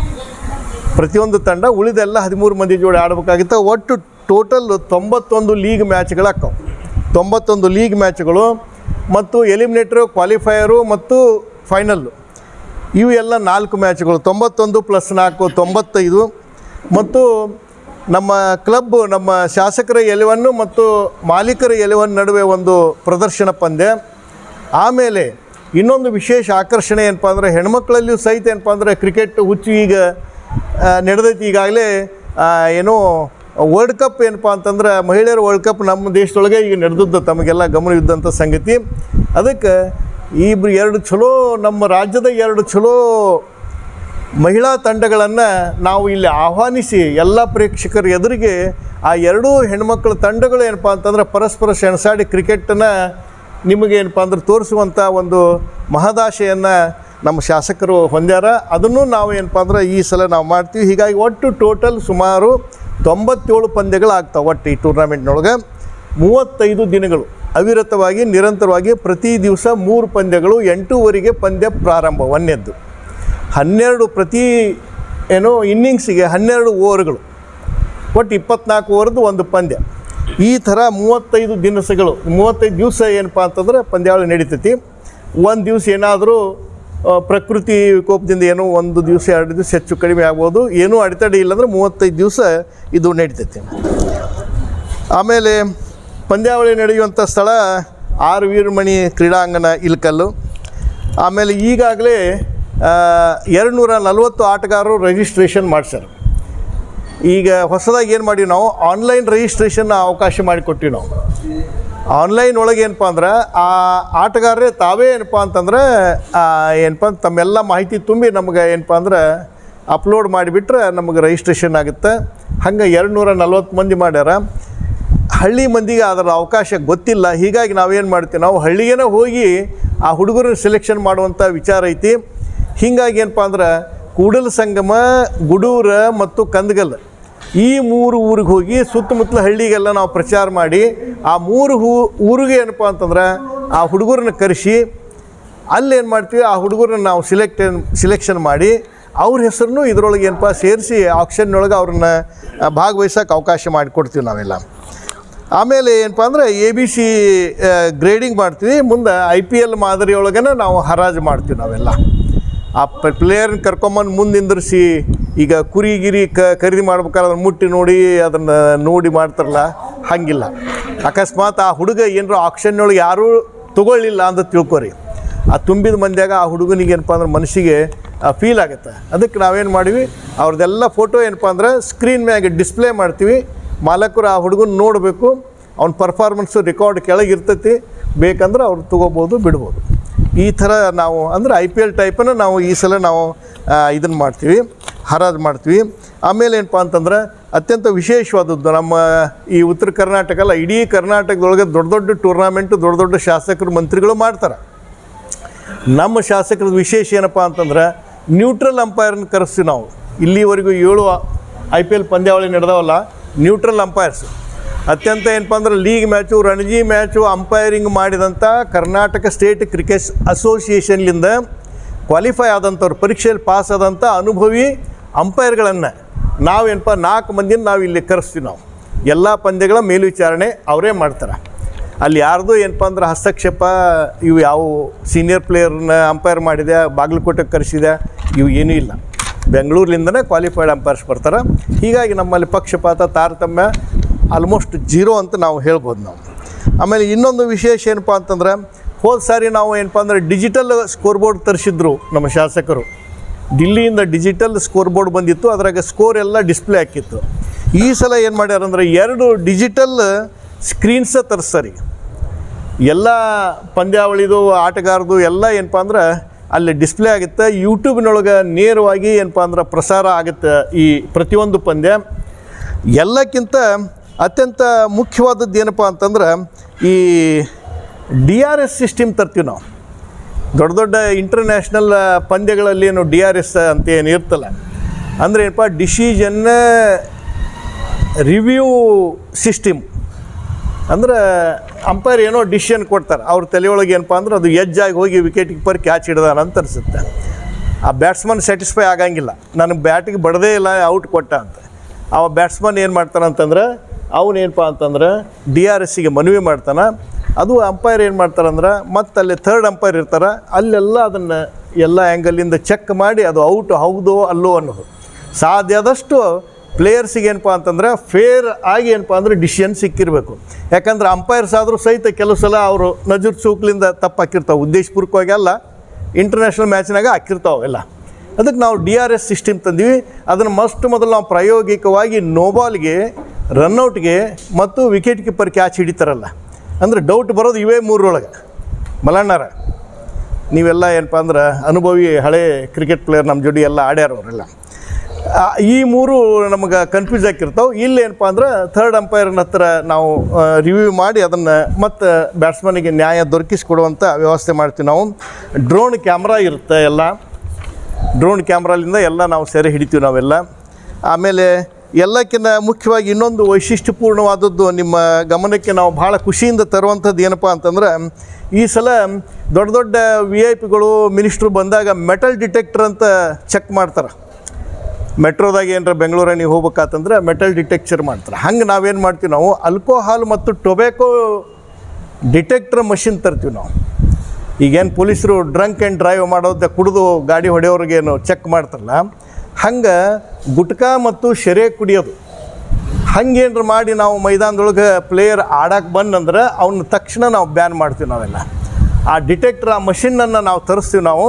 ಪ್ರತಿಯೊಂದು ತಂಡ ಉಳಿದೆಲ್ಲ ಹದಿಮೂರು ಮಂದಿ ಜೋಡಿ ಆಡಬೇಕಾಗಿತ್ತು. ಒಟ್ಟು ಟೋಟಲ್ ತೊಂಬತ್ತೊಂದು ಲೀಗ್ ಮ್ಯಾಚ್ಗಳಾಕ್ಕವು ತೊಂಬತ್ತೊಂದು ಲೀಗ್ ಮ್ಯಾಚ್ಗಳು ಮತ್ತು ಎಲಿಮಿನೇಟ್ರು, ಕ್ವಾಲಿಫೈಯರು ಮತ್ತು ಫೈನಲ್ಲು. ಇವು ಎಲ್ಲ ನಾಲ್ಕು ಮ್ಯಾಚ್ಗಳು, ತೊಂಬತ್ತೊಂದು ಪ್ಲಸ್ ನಾಲ್ಕು, ತೊಂಬತ್ತೈದು. ಮತ್ತು ನಮ್ಮ ಕ್ಲಬ್ ನಮ್ಮ ಶಾಸಕರ ಎಲೆವನ್ನು ಮತ್ತು ಮಾಲೀಕರ ಎಲೆವನ್ ನಡುವೆ ಒಂದು ಪ್ರದರ್ಶನ ಪಂದ್ಯ. ಆಮೇಲೆ ಇನ್ನೊಂದು ವಿಶೇಷ ಆಕರ್ಷಣೆ ಏನಪ್ಪ ಅಂದರೆ ಹೆಣ್ಮಕ್ಳಲ್ಲಿಯೂ ಸಹಿತ ಏನಪ್ಪ ಅಂದರೆ ಕ್ರಿಕೆಟ್ ಹುಚ್ಚು ಈಗ ನಡೆದೈತಿ. ಈಗಾಗಲೇ ಏನು ವರ್ಲ್ಡ್ ಕಪ್ ಏನಪ್ಪ ಅಂತಂದ್ರೆ ಮಹಿಳೆಯರ ವರ್ಲ್ಡ್ ಕಪ್ ನಮ್ಮ ದೇಶದೊಳಗೆ ಈಗ ನಡೆದದ್ದು ತಮಗೆಲ್ಲ ಗಮನವಿದ್ದಂಥ ಸಂಗತಿ. ಅದಕ್ಕೆ ಇಬ್ರು ಎರಡು ಚಲೋ, ನಮ್ಮ ರಾಜ್ಯದ ಎರಡು ಚಲೋ ಮಹಿಳಾ ತಂಡಗಳನ್ನು ನಾವು ಇಲ್ಲಿ ಆಹ್ವಾನಿಸಿ ಎಲ್ಲ ಪ್ರೇಕ್ಷಕರ ಎದುರಿಗೆ ಆ ಎರಡೂ ಹೆಣ್ಮಕ್ಳ ತಂಡಗಳು ಏನಪ್ಪ ಅಂತಂದ್ರೆ ಪರಸ್ಪರ ಸೆಣಸಾಡಿ ಕ್ರಿಕೆಟನ್ನು ನಿಮಗೆ ಏನಪ್ಪ ಅಂದ್ರೆ ತೋರಿಸುವಂಥ ಒಂದು ಮಹದಾಶೆಯನ್ನು ನಮ್ಮ ಶಾಸಕರು ಹೊಂದ್ಯಾರ. ಅದನ್ನು ನಾವು ಏನಪ್ಪ ಅಂದ್ರೆ ಈ ಸಲ ನಾವು ಮಾಡ್ತೀವಿ. ಹೀಗಾಗಿ ಒಟ್ಟು ಟೋಟಲ್ ಸುಮಾರು ತೊಂಬತ್ತೇಳು ಪಂದ್ಯಗಳಾಗ್ತಾವೆ ಒಟ್ಟು ಈ ಟೂರ್ನಮೆಂಟ್ನೊಳಗೆ. ಮೂವತ್ತೈದು ದಿನಗಳು. ಅವಿರತವಾಗಿ, ನಿರಂತರವಾಗಿ ಪ್ರತಿ ದಿವಸ ಮೂರು ಪಂದ್ಯಗಳು ಎಂಟೂವರೆಗೆ ಪಂದ್ಯ ಪ್ರಾರಂಭ, ಒಂದನೇದ್ದು. ಹನ್ನೆರಡು ಪ್ರತಿ, ಏನೋ, ಇನ್ನಿಂಗ್ಸಿಗೆ ಹನ್ನೆರಡು ಓವರ್ಗಳು. ಒಟ್ಟು ಇಪ್ಪತ್ನಾಲ್ಕು ಓವರ್ದು ಒಂದು ಪಂದ್ಯ. ಈ ಥರ ಮೂವತ್ತೈದು ದಿನಸಗಳು, ಮೂವತ್ತೈದು ದಿವಸ ಏನಪ್ಪ ಅಂತಂದ್ರೆ ಪಂದ್ಯಾವಳಿ ನಡೀತೈತಿ. ಒಂದು ದಿವಸ ಏನಾದರೂ ಪ್ರಕೃತಿ ವಿಕೋಪದಿಂದ ಏನೋ ಒಂದು ದಿವಸ, ಎರಡು ದಿವಸ ಹೆಚ್ಚು ಕಡಿಮೆ ಆಗ್ಬೋದು. ಏನೂ ಅಡೆತಡೆ ಇಲ್ಲಾಂದ್ರೆ ಮೂವತ್ತೈದು ದಿವಸ ಇದು ನಡೀತೈತಿ. ಆಮೇಲೆ ಪಂದ್ಯಾವಳಿ ನಡೆಯುವಂಥ ಸ್ಥಳ ಆರ್ ವೀರಮಣಿ ಕ್ರೀಡಾಂಗಣ ಇಲ್ಕಲ್ಲು. ಆಮೇಲೆ ಈಗಾಗಲೇ ಎರಡು ನೂರ ನಲ್ವತ್ತು ಆಟಗಾರರು ರಿಜಿಸ್ಟ್ರೇಷನ್ ಮಾಡ್ಸ್ಯಾರ ಈಗ ಹೊಸದಾಗಿ ಏನು ಮಾಡೀವಿ ನಾವು? ಆನ್ಲೈನ್ ರಿಜಿಸ್ಟ್ರೇಷನ್ ಅವಕಾಶ ಮಾಡಿಕೊಟ್ಟಿವಿ ನಾವು. ಆನ್ಲೈನ್ ಒಳಗೆ ಏನಪ್ಪ ಅಂದ್ರೆ, ಆ ಆಟಗಾರರೇ ತಾವೇ ಏನಪ್ಪ ಅಂತಂದ್ರೆ ಏನಪ್ಪ ಅಂತ ತಮ್ಮೆಲ್ಲ ಮಾಹಿತಿ ತುಂಬಿ ನಮ್ಗೆ ಏನಪ್ಪ ಅಂದ್ರೆ ಅಪ್ಲೋಡ್ ಮಾಡಿಬಿಟ್ರೆ ನಮಗೆ ರಿಜಿಸ್ಟ್ರೇಷನ್ ಆಗುತ್ತೆ. ಹಂಗೆ ಎರಡು ನೂರ ನಲ್ವತ್ತು ಮಂದಿ ಮಾಡ್ಯಾರ. ಹಳ್ಳಿ ಮಂದಿಗೆ ಅದರ ಅವಕಾಶ ಗೊತ್ತಿಲ್ಲ. ಹೀಗಾಗಿ ನಾವೇನು ಮಾಡ್ತೀವಿ? ನಾವು ಹಳ್ಳಿಗೇನೆ ಹೋಗಿ ಆ ಹುಡುಗರನ್ನ ಸೆಲೆಕ್ಷನ್ ಮಾಡುವಂಥ ವಿಚಾರ ಐತಿ. ಹೀಗಾಗಿ ಏನಪ್ಪ ಅಂದ್ರೆ ಕೂಡಲ ಸಂಗಮ, ಗುಡೂರ ಮತ್ತು ಕಂದಗಲ್ ಈ ಮೂರು ಊರಿಗೆ ಹೋಗಿ ಸುತ್ತಮುತ್ತಲ ಹಳ್ಳಿಗೆಲ್ಲ ನಾವು ಪ್ರಚಾರ ಮಾಡಿ ಆ ಮೂರು ಹೂ, ಊರಿಗೆ ಏನಪ್ಪ ಅಂತಂದ್ರೆ ಆ ಹುಡುಗರನ್ನ ಕರೆಸಿ ಅಲ್ಲಿ ಏನು ಮಾಡ್ತೀವಿ? ಆ ಹುಡುಗರನ್ನ ನಾವು ಸಿಲೆಕ್ಟ್ ಸಿಲೆಕ್ಷನ್ ಮಾಡಿ ಅವ್ರ ಹೆಸರನ್ನು ಇದರೊಳಗೆ ಏನಪ್ಪ ಸೇರಿಸಿ ಆಕ್ಷನ್ನೊಳಗೆ ಅವ್ರನ್ನ ಭಾಗವಹಿಸೋಕೆ ಅವಕಾಶ ಮಾಡಿಕೊಡ್ತೀವಿ ನಾವೆಲ್ಲ. ಆಮೇಲೆ ಏನಪ್ಪ ಅಂದರೆ ಎ ಬಿ ಸಿ ಗ್ರೇಡಿಂಗ್ ಮಾಡ್ತೀವಿ. ಮುಂದೆ ಐ ಪಿ ಎಲ್ ಮಾದರಿಯೊಳಗೇ ನಾವು ಹರಾಜು ಮಾಡ್ತೀವಿ ನಾವೆಲ್ಲ. ಆ ಪ್ಲೇಯರ್ನ ಕರ್ಕೊಂಬಂದು ಮುಂದೆ ನಿಂದಿರಿಸಿ, ಈಗ ಕುರಿ, ಗಿರಿ ಕ, ಖರೀದಿ ಮಾಡ್ಬೇಕಾದ್ರೆ ಅದನ್ನು ಮುಟ್ಟಿ ನೋಡಿ, ಅದನ್ನು ನೋಡಿ ಮಾಡ್ತಾರಲ್ಲ, ಹಾಗಿಲ್ಲ. ಅಕಸ್ಮಾತ್ ಆ ಹುಡುಗ ಏನರ ಆಕ್ಷನ್ನೊಳಗೆ ಯಾರೂ ತಗೊಳ್ಳಿಲ್ಲ ಅಂತ ತಿಳ್ಕೊರಿ. ಆ ತುಂಬಿದ ಮಂದಿಯಾಗ ಆ ಹುಡುಗನಿಗೆ ಏನಪ್ಪ ಅಂದ್ರೆ ಮನಸ್ಸಿಗೆ ಫೀಲ್ ಆಗುತ್ತೆ. ಅದಕ್ಕೆ ನಾವೇನು ಮಾಡಿವಿ ಅವ್ರದ್ದೆಲ್ಲ ಫೋಟೋ ಏನಪ್ಪ ಅಂದ್ರೆ ಸ್ಕ್ರೀನ್ ಮ್ಯಾಗೆ ಡಿಸ್ಪ್ಲೇ ಮಾಡ್ತೀವಿ. ಮಾಲಕರು ಆ ಹುಡುಗನ ನೋಡಬೇಕು, ಅವ್ನ ಪರ್ಫಾರ್ಮೆನ್ಸು ರೆಕಾರ್ಡ್ ಕೆಳಗೆ ಇರ್ತೈತಿ ಬೇಕಂದ್ರೆ ಅವ್ರು ತೊಗೋಬೋದು, ಬಿಡ್ಬೋದು. ಈ ಥರ ನಾವು, ಅಂದರೆ ಐ ಪಿ ಎಲ್ ಟೈಪನ್ನು ನಾವು ಈ ಸಲ ನಾವು ಇದನ್ನು ಮಾಡ್ತೀವಿ, ಹರಾಜು ಮಾಡ್ತೀವಿ. ಆಮೇಲೆ ಏನಪ್ಪ ಅಂತಂದ್ರೆ, ಅತ್ಯಂತ ವಿಶೇಷವಾದದ್ದು ನಮ್ಮ ಈ ಉತ್ತರ ಕರ್ನಾಟಕ ಅಲ್ಲ, ಇಡೀ ಕರ್ನಾಟಕದೊಳಗೆ ದೊಡ್ಡ ದೊಡ್ಡ ಟೂರ್ನಾಮೆಂಟು ದೊಡ್ಡ ದೊಡ್ಡ ಶಾಸಕರು, ಮಂತ್ರಿಗಳು ಮಾಡ್ತಾರೆ. ನಮ್ಮ ಶಾಸಕರ ವಿಶೇಷ ಏನಪ್ಪ ಅಂತಂದ್ರೆ ನ್ಯೂಟ್ರಲ್ ಅಂಪೈರ್ನ ಕರೆಸ್ತೀವಿ ನಾವು. ಇಲ್ಲಿವರೆಗೂ ಏಳು ಐ ಪಿ ಎಲ್ ಪಂದ್ಯಾವಳಿ ನಡೆದವಲ್ಲ ನ್ಯೂಟ್ರಲ್ ಅಂಪೈರ್ಸ್ ಅತ್ಯಂತ ಏನಪ್ಪ ಅಂದ್ರೆ league match Ranji match umpiring ಮಾಡಿದಂಥ ಕರ್ನಾಟಕ ಸ್ಟೇಟ್ ಕ್ರಿಕೆಟ್ ಅಸೋಸಿಯೇಷನ್ಲಿಂದ ಕ್ವಾಲಿಫೈ ಆದಂಥವ್ರು, ಪರೀಕ್ಷೆಯಲ್ಲಿ ಪಾಸ್ ಆದಂಥ ಅನುಭವಿ ಅಂಪೈರ್ಗಳನ್ನು ನಾವೇನಪ್ಪ ನಾಲ್ಕು ಮಂದಿನ ನಾವು ಇಲ್ಲಿ ಕರೆಸ್ತೀವಿ ನಾವು. ಎಲ್ಲ ಪಂದ್ಯಗಳ ಮೇಲ್ವಿಚಾರಣೆ ಅವರೇ ಮಾಡ್ತಾರೆ. ಅಲ್ಲಿ ಯಾರ್ದು ಏನಪ್ಪ ಅಂದ್ರೆ ಹಸ್ತಕ್ಷೇಪ, ಇವು ಯಾವ ಸೀನಿಯರ್ ಪ್ಲೇಯರ್ನ ಅಂಪೈರ್ ಮಾಡಿದೆ, ಬಾಗಲಕೋಟೆಗೆ ಕರೆಸಿದೆ, ಇವು ಏನೂ ಇಲ್ಲ. ಬೆಂಗಳೂರಿನಿಂದನೇ ಕ್ವಾಲಿಫೈಡ್ ಅಂಪೈರ್ಸ್ ಬರ್ತಾರೆ. ಹೀಗಾಗಿ ನಮ್ಮಲ್ಲಿ ಪಕ್ಷಪಾತ, ತಾರತಮ್ಯ ಆಲ್ಮೋಸ್ಟ್ ಜೀರೋ ಅಂತ ನಾವು ಹೇಳ್ಬೋದು ನಾವು. ಆಮೇಲೆ ಇನ್ನೊಂದು ವಿಶೇಷ ಏನಪ್ಪ ಅಂತಂದ್ರೆ, ಹೋದ ಸಾರಿ ನಾವು ಏನಪ್ಪ ಅಂದ್ರೆ ಡಿಜಿಟಲ್ ಸ್ಕೋರ್ ಬೋರ್ಡ್ ತರಿಸಿದ್ರು ನಮ್ಮ ಶಾಸಕರು. ದಿಲ್ಲಿಯಿಂದ ಡಿಜಿಟಲ್ ಸ್ಕೋರ್ ಬೋರ್ಡ್ ಬಂದಿತ್ತು, ಅದ್ರಾಗ ಸ್ಕೋರ್ ಎಲ್ಲ ಡಿಸ್ಪ್ಲೇ ಹಾಕಿತ್ತು. ಈ ಸಲ ಏನು ಮಾಡ್ಯಾರ ಅಂದರೆ ಎರಡು ಡಿಜಿಟಲ್ ಸ್ಕ್ರೀನ್ಸ ತರಿಸ್ತಾರೆ. ಎಲ್ಲ ಪಂದ್ಯಾವಳಿದು, ಆಟಗಾರದು, ಎಲ್ಲ ಏನಪ್ಪ ಅಂದ್ರೆ ಅಲ್ಲಿ ಡಿಸ್ಪ್ಲೇ ಆಗುತ್ತೆ. ಯೂಟ್ಯೂಬ್ನೊಳಗೆ ನೇರವಾಗಿ ಏನಪ್ಪ ಅಂದ್ರೆ ಪ್ರಸಾರ ಆಗುತ್ತೆ ಈ ಪ್ರತಿಯೊಂದು ಪಂದ್ಯ. ಎಲ್ಲಕ್ಕಿಂತ ಅತ್ಯಂತ ಮುಖ್ಯವಾದದ್ದು ಏನಪ್ಪ ಅಂತಂದ್ರೆ ಈ ಡಿ ಆರ್ ಎಸ್ ಸಿಸ್ಟಮ್ ತರ್ತೀವಿ ನಾವು. ದೊಡ್ಡ ದೊಡ್ಡ ಇಂಟರ್ನ್ಯಾಷನಲ್ ಪಂದ್ಯಗಳಲ್ಲಿ ಏನು ಡಿ ಆರ್ ಎಸ್ ಅಂತ ಏನು ಇರ್ತಲ್ಲ. ಅಂದರೆ ಏನಪ್ಪ ಡಿಸಿಷನ್ ರಿವ್ಯೂ ಸಿಸ್ಟಮ್ ಅಂದ್ರೆ ಅಂಪೈರ್ ಏನೋ ಡಿಸಿಷನ್ ಕೊಡ್ತಾರೆ. ಅವ್ರ ತಲೆಯೊಳಗೆ ಏನಪ್ಪ ಅಂದ್ರೆ ಅದು ಎಜ್ಜಾಗಿ ಹೋಗಿ ವಿಕೆಟ್ ಕೀಪರ್ ಕ್ಯಾಚ್ ಹಿಡ್ದಾನ ಅಂತ ಅನ್ಸುತ್ತೆ. ಆ ಬ್ಯಾಟ್ಸ್ಮನ್ ಸ್ಯಾಟಿಸ್ಫೈ ಆಗಂಗಿಲ್ಲ. ನನಗೆ ಬ್ಯಾಟಿಗೆ ಬಡದೇ ಇಲ್ಲ ಔಟ್ ಕೊಟ್ಟ ಅಂತ. ಆ ಬ್ಯಾಟ್ಸ್ಮನ್ ಏನು ಮಾಡ್ತಾನೆ ಅಂತಂದ್ರೆ ಅವನೇನಪ್ಪ ಅಂತಂದ್ರೆ ಡಿ ಆರ್ ಎಸ್ಸಿಗೆ ಮನವಿ ಮಾಡ್ತಾನೆ. ಅದು ಅಂಪೈರ್ ಏನು ಮಾಡ್ತಾರಂದ್ರೆ ಮತ್ತೆ ಅಲ್ಲಿ ಥರ್ಡ್ ಅಂಪೈರ್ ಇರ್ತಾರೆ. ಅಲ್ಲೆಲ್ಲ ಅದನ್ನು ಎಲ್ಲ ಆ್ಯಂಗಲಿಂದ ಚೆಕ್ ಮಾಡಿ ಅದು ಔಟ್ ಹೌದೋ ಅಲ್ಲೋ ಅನ್ನೋದು. ಸಾಧ್ಯ ಆದಷ್ಟು ಪ್ಲೇಯರ್ಸಿಗೆ ಏನಪ್ಪ ಅಂತಂದ್ರೆ ಫೇರ್ ಆಗಿ ಏನಪ್ಪ ಅಂದ್ರೆ ಡಿಸಿಷನ್ ಸಿಕ್ಕಿರಬೇಕು. ಯಾಕಂದ್ರೆ ಅಂಪೈರ್ಸ್ ಆದರೂ ಸಹಿತ ಕೆಲವು ಸಲ ಅವರು ನಜರ್ ಚೂಕ್ಲಿಂದ ತಪ್ಪು ಹಾಕಿರ್ತಾವೆ ಉದ್ದೇಶಪೂರ್ವಕವಾಗಿ ಅಲ್ಲ ಇಂಟರ್ನ್ಯಾಷನಲ್ ಮ್ಯಾಚ್ನಾಗ ಹಾಕಿರ್ತಾವೆ ಎಲ್ಲ. ಅದಕ್ಕೆ ನಾವು ಡಿ ಆರ್ ಎಸ್ ಸಿಸ್ಟಮ್ ತಂದೀವಿ. ಅದನ್ನು ಮಸ್ಟ್ ಮೊದಲು ನಾವು ಪ್ರಾಯೋಗಿಕವಾಗಿ ನೋಬಾಲ್ಗೆ ರನ್ಔಟ್ಗೆ ಮತ್ತು ವಿಕೆಟ್ ಕೀಪರ್ ಕ್ಯಾಚ್ ಹಿಡಿತಾರಲ್ಲ. ಅಂದರೆ ಡೌಟ್ ಬರೋದು ಇವೇ ಮೂರರೊಳಗೆ. ಮಲಣ್ಣಾರ ನೀವೆಲ್ಲ ಏನಪ್ಪ ಅಂದ್ರೆ ಅನುಭವಿ ಹಳೆ ಕ್ರಿಕೆಟ್ ಪ್ಲೇಯರ್ ನಮ್ಮ ಜೋಡಿ ಎಲ್ಲ ಆಡ್ಯಾರ ಅವರೆಲ್ಲ ಆ, ಈ ಮೂರು ನಮಗೆ ಕನ್ಫ್ಯೂಸ್ ಆಗಿರ್ತಾವೆ. ಇಲ್ಲಿ ಏನಪ್ಪಾ ಅಂದ್ರೆ ಥರ್ಡ್ ಅಂಪೈರ್ನ ಹತ್ರ ನಾವು ರಿವ್ಯೂ ಮಾಡಿ ಅದನ್ನು ಮತ್ತು ಬ್ಯಾಟ್ಸ್ಮನ್ಗೆ ನ್ಯಾಯ ದೊರಕಿಸಿಕೊಡುವಂಥ ವ್ಯವಸ್ಥೆ ಮಾಡ್ತೀವಿ ನಾವು. ಡ್ರೋನ್ ಕ್ಯಾಮ್ರಾ ಇರುತ್ತೆ ಎಲ್ಲ. ಡ್ರೋನ್ ಕ್ಯಾಮ್ರಾಲಿಂದ ಎಲ್ಲ ನಾವು ಸೆರೆ ಹಿಡಿತೀವಿ ನಾವೆಲ್ಲ. ಆಮೇಲೆ ಎಲ್ಲಕ್ಕಿಂತ ಮುಖ್ಯವಾಗಿ ಇನ್ನೊಂದು ವೈಶಿಷ್ಟ್ಯಪೂರ್ಣವಾದದ್ದು ನಿಮ್ಮ ಗಮನಕ್ಕೆ ನಾವು ಭಾಳ ಖುಷಿಯಿಂದ ತರುವಂಥದ್ದು ಏನಪ್ಪ ಅಂತಂದ್ರೆ, ಈ ಸಲ ದೊಡ್ಡ ದೊಡ್ಡ ವಿ ಐ ಪಿಗಳು ಮಿನಿಸ್ಟ್ರು ಬಂದಾಗ ಮೆಟಲ್ ಡಿಟೆಕ್ಟರ್ ಅಂತ ಚೆಕ್ ಮಾಡ್ತಾರೆ. ಮೆಟ್ರೋದಾಗ ಏನರ ಬೆಂಗಳೂರಾಗ ನೀವು ಹೋಗ್ಬೇಕಾತಂದ್ರೆ ಮೆಟಲ್ ಡಿಟೆಕ್ಚರ್ ಮಾಡ್ತಾರೆ. ಹಂಗೆ ನಾವೇನು ಮಾಡ್ತೀವಿ ನಾವು? ಆಲ್ಕೋಹಾಲ್ ಮತ್ತು ಟೊಬ್ಯಾಕೋ ಡಿಟೆಕ್ಟರ್ ಮಷಿನ್ ತರ್ತೀವಿ ನಾವು. ಈಗೇನು ಪೊಲೀಸರು ಡ್ರಂಕ್ ಆ್ಯಂಡ್ ಡ್ರೈವ್ ಮಾಡೋದ ಕುಡಿದು ಗಾಡಿ ಹೊಡೆಯೋರಿಗೇನು ಚೆಕ್ ಮಾಡ್ತಾರಲ್ಲ, ಹಂಗೆ ಗುಟ್ಕಾ ಮತ್ತು ಶೆರೆ ಕುಡಿಯೋದು. ಹಂಗೇನ್ರ ಮಾಡಿ ನಾವು ಮೈದಾನದೊಳಗೆ ಪ್ಲೇಯರ್ ಆಡಕ್ಕೆ ಬಂದಂದ್ರೆ ಅವನ್ನ ತಕ್ಷಣ ನಾವು ಬ್ಯಾನ್ ಮಾಡ್ತೀವಿ ನಾವೆಲ್ಲ. ಆ ಡಿಟೆಕ್ಟರ್, ಆ ಮಷಿನ್ನನ್ನು ನಾವು ತರಿಸ್ತೀವಿ ನಾವು.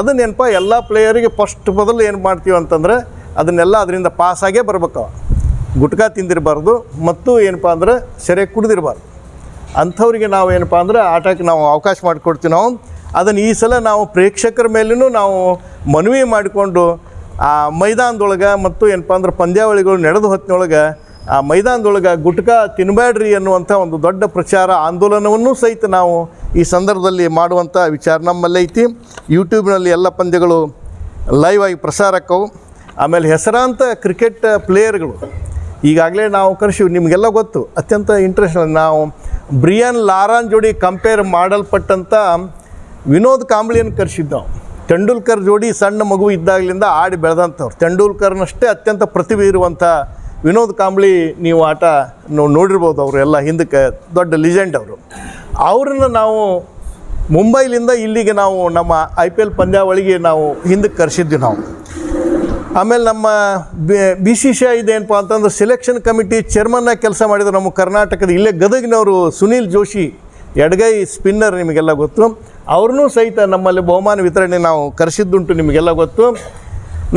ಅದನ್ನೇನಪ್ಪ ಎಲ್ಲ ಪ್ಲೇಯರಿಗೆ ಫಸ್ಟ್ ಮೊದಲು ಏನು ಮಾಡ್ತೀವಿ ಅಂತಂದ್ರೆ ಅದನ್ನೆಲ್ಲ ಅದರಿಂದ ಪಾಸಾಗೇ ಬರ್ಬೇಕು ಗುಟ್ಕಾ ತಿಂದಿರಬಾರ್ದು ಮತ್ತು ಏನಪ್ಪ ಅಂದ್ರೆ ಸೆರೆ ಕುಡ್ದಿರಬಾರ್ದು. ಅಂಥವ್ರಿಗೆ ನಾವು ಏನಪ್ಪ ಅಂದ್ರೆ ಆಟಕ್ಕೆ ನಾವು ಅವಕಾಶ ಮಾಡಿಕೊಡ್ತೀವಿ ನಾವು. ಅದನ್ನು ಈ ಸಲ ನಾವು ಪ್ರೇಕ್ಷಕರ ಮೇಲೂ ನಾವು ಮನವಿ ಮಾಡಿಕೊಂಡು ಆ ಮೈದಾನದೊಳಗೆ ಮತ್ತು ಏನಪ್ಪ ಅಂದ್ರೆ ಪಂದ್ಯಾವಳಿಗಳು ನಡೆದು ಹೊತ್ತಿನೊಳಗೆ ಆ ಮೈದಾನದೊಳಗೆ ಗುಟ್ಕಾ ತಿನ್ನಬೇಡ್ರಿ ಅನ್ನುವಂಥ ಒಂದು ದೊಡ್ಡ ಪ್ರಚಾರ ಆಂದೋಲನವನ್ನು ಸಹಿತ ನಾವು ಈ ಸಂದರ್ಭದಲ್ಲಿ ಮಾಡುವಂಥ ವಿಚಾರ ನಮ್ಮಲ್ಲಿ ಐತಿ. ಯೂಟ್ಯೂಬ್ನಲ್ಲಿ ಎಲ್ಲ ಪಂದ್ಯಗಳು ಲೈವ್ ಆಗಿ ಪ್ರಸಾರ ಆಕ್ಕವು ಆಮೇಲೆ ಹೆಸರಾಂತ ಕ್ರಿಕೆಟ್ ಪ್ಲೇಯರ್ಗಳು ಈಗಾಗಲೇ ನಾವು ಕರೆಸಿವಿ, ನಿಮಗೆಲ್ಲ ಗೊತ್ತು, ಅತ್ಯಂತ ಇಂಟ್ರೆಸ್ಟ್ ನಾವು ಬ್ರಿಯನ್ ಲಾರಾನ್ ಜೋಡಿ ಕಂಪೇರ್ ಮಾಡಲ್ಪಟ್ಟಂಥ ವಿನೋದ್ ಕಾಂಬ್ಳಿಯನ್ನು ಕರೆಸಿದ್ದು ನಾವು. ತೆಂಡೂಲ್ಕರ್ ಜೋಡಿ ಸಣ್ಣ ಮಗು ಇದ್ದಾಗಲಿಂದ ಆಡಿ ಬೆಳೆದಂಥವ್ರು. ತೆಂಡೂಲ್ಕರ್ನಷ್ಟೇ ಅತ್ಯಂತ ಪ್ರತಿಭೆ ಇರುವಂಥ ವಿನೋದ್ ಕಾಂಬ್ಳಿ ನೀವು ಆಟ ನೋಡಿರ್ಬೋದು ಅವರು ಎಲ್ಲ ಹಿಂದಕ್ಕೆ ದೊಡ್ಡ ಲಿಜೆಂಡ್ ಅವರು. ಅವ್ರನ್ನ ನಾವು ಮುಂಬೈಲಿಂದ ಇಲ್ಲಿಗೆ ನಾವು ನಮ್ಮ ಐ ಪಿ ಎಲ್ ಪಂದ್ಯಾವಳಿಗೆ ನಾವು ಹಿಂದಕ್ಕೆ ಕರೆಸಿದ್ವಿ ನಾವು. ಆಮೇಲೆ ನಮ್ಮ ಬಿ ಸಿ ಸಿ ಇದೇನಪ್ಪ ಅಂತಂದ್ರೆ ಸೆಲೆಕ್ಷನ್ ಕಮಿಟಿ ಚೇರ್ಮನ್ನಾಗಿ ಕೆಲಸ ಮಾಡಿದ್ರು ನಮ್ಮ ಕರ್ನಾಟಕದ ಇಲ್ಲೇ ಗದಗಿನವರು ಸುನೀಲ್ ಜೋಶಿ, ಎಡಗೈ ಸ್ಪಿನ್ನರ್ ನಿಮಗೆಲ್ಲ ಗೊತ್ತು. ಅವ್ರನ್ನೂ ಸಹಿತ ನಮ್ಮಲ್ಲಿ ಬಹುಮಾನ ವಿತರಣೆ ನಾವು ಕರೆಸಿದ್ದುಂಟು ನಿಮಗೆಲ್ಲ ಗೊತ್ತು.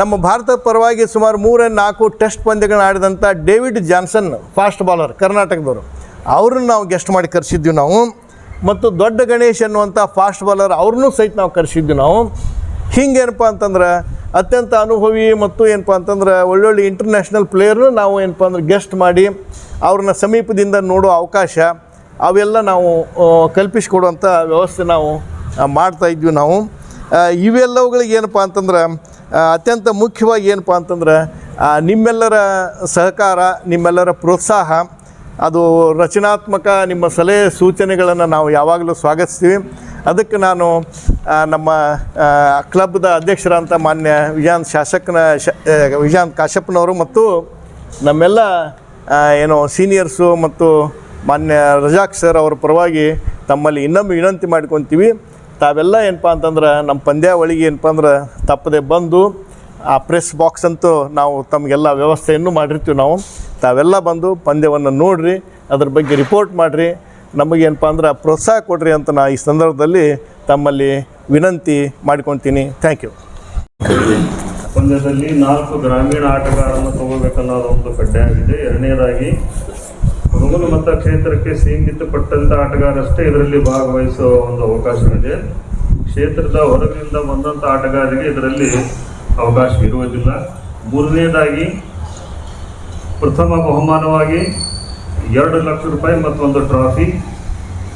ನಮ್ಮ ಭಾರತ ಪರವಾಗಿ ಸುಮಾರು ಮೂರ ನಾಲ್ಕು ಟೆಸ್ಟ್ ಪಂದ್ಯಗಳನ್ನ ಆಡಿದಂಥ ಡೇವಿಡ್ ಜಾನ್ಸನ್ ಫಾಸ್ಟ್ ಬಾಲರ್ ಕರ್ನಾಟಕದವರು. ಅವ್ರನ್ನ ನಾವು ಗೆಸ್ಟ್ ಮಾಡಿ ಕರೆಸಿದ್ವಿ ನಾವು. ಮತ್ತು ದೊಡ್ಡ ಗಣೇಶ್ ಅನ್ನುವಂಥ ಫಾಸ್ಟ್ ಬಾಲರ್ ಅವ್ರನ್ನೂ ಸಹಿತ ನಾವು ಕರೆಸಿದ್ವಿ ನಾವು. ಹಿಂಗೇನಪ್ಪ ಅಂತಂದ್ರೆ ಅತ್ಯಂತ ಅನುಭವಿ ಮತ್ತು ಏನಪ್ಪ ಅಂತಂದ್ರೆ ಒಳ್ಳೊಳ್ಳೆ ಇಂಟರ್ನ್ಯಾಷನಲ್ ಪ್ಲೇಯರ್ನು ನಾವು ಏನಪ್ಪ ಅಂದ್ರೆ ಗೆಸ್ಟ್ ಮಾಡಿ ಅವ್ರನ್ನ ಸಮೀಪದಿಂದ ನೋಡೋ ಅವಕಾಶ, ಅವೆಲ್ಲ ನಾವು ಕಲ್ಪಿಸಿಕೊಡುವಂಥ ವ್ಯವಸ್ಥೆ ನಾವು ಮಾಡ್ತಾ ಇದ್ವಿ ನಾವು. ಇವೆಲ್ಲವುಗಳಿಗೆ ಏನಪ್ಪ ಅಂತಂದ್ರೆ ಅತ್ಯಂತ ಮುಖ್ಯವಾಗಿ ಏನಪ್ಪ ಅಂತಂದ್ರೆ ನಿಮ್ಮೆಲ್ಲರ ಸಹಕಾರ, ನಿಮ್ಮೆಲ್ಲರ ಪ್ರೋತ್ಸಾಹ ಅದು ರಚನಾತ್ಮಕ ನಿಮ್ಮ ಸಲಹೆ ಸೂಚನೆಗಳನ್ನು ನಾವು ಯಾವಾಗಲೂ ಸ್ವಾಗತಿಸ್ತೀವಿ. ಅದಕ್ಕೆ ನಾನು ನಮ್ಮ ಕ್ಲಬ್ದ ಅಧ್ಯಕ್ಷರಂಥ ಮಾನ್ಯ ವಿಜಯಾಂತ್ ಶಾಸಕನ, ಶ ಕಾಶ್ಯಪ್ಪನವರು ಮತ್ತು ನಮ್ಮೆಲ್ಲ ಏನು ಸೀನಿಯರ್ಸು ಮತ್ತು ಮಾನ್ಯ ರಜಾಕ್ ಸರ್ ಅವರ ಪರವಾಗಿ ತಮ್ಮಲ್ಲಿ ಇನ್ನೊಮ್ಮೆ ವಿನಂತಿ ಮಾಡ್ಕೊತೀವಿ ತಾವೆಲ್ಲ ಏನಪ್ಪ ಅಂತಂದ್ರೆ, ನಮ್ಮ ಪಂದ್ಯಾವಳಿಗೆ ಏನಪ್ಪ ಅಂದ್ರೆ ತಪ್ಪದೆ ಬಂದು ಆ ಪ್ರೆಸ್ ಬಾಕ್ಸ್ ಅಂತೂ ನಾವು ತಮಗೆಲ್ಲ ವ್ಯವಸ್ಥೆಯನ್ನು ಮಾಡಿರ್ತೀವಿ ನಾವು. ತಾವೆಲ್ಲ ಬಂದು ಪಂದ್ಯವನ್ನು ನೋಡಿರಿ, ಅದ್ರ ಬಗ್ಗೆ ರಿಪೋರ್ಟ್ ಮಾಡಿರಿ. ನಮಗೇನಪ್ಪ ಅಂದ್ರೆ ಪ್ರೋತ್ಸಾಹ ಕೊಡ್ರಿ ಅಂತ ನಾ ಈ ಸಂದರ್ಭದಲ್ಲಿ ತಮ್ಮಲ್ಲಿ ವಿನಂತಿ ಮಾಡ್ಕೊತೀನಿ. ಥ್ಯಾಂಕ್ ಯು ಪಂದ್ಯದಲ್ಲಿ ನಾಲ್ಕು ಗ್ರಾಮೀಣ ಆಟಗಾರರನ್ನು ತಗೋಬೇಕನ್ನೋದು ಒಂದು ಕಡ್ಡಾಯವಿದೆ ಎರಡನೇದಾಗಿ ಹುಡುಗರು ಮತಕ್ಷೇತ್ರಕ್ಕೆ ಕ್ಷೇತ್ರಕ್ಕೆ ಸೀಮಿತಪಟ್ಟಂತ ಆಟಗಾರಷ್ಟೇ ಇದರಲ್ಲಿ ಭಾಗವಹಿಸುವ ಒಂದು ಅವಕಾಶವಿದೆ. ಕ್ಷೇತ್ರದ ಹೊರಗಿನಿಂದ ಬಂದಂಥ ಆಟಗಾರರಿಗೆ ಇದರಲ್ಲಿ ಅವಕಾಶ ಇರುವುದಿಲ್ಲ. ಮೂರನೇದಾಗಿ, ಪ್ರಥಮ ಬಹುಮಾನವಾಗಿ ಎರಡು ಲಕ್ಷ ರೂಪಾಯಿ ಮತ್ತು ಒಂದು ಟ್ರಾಫಿ.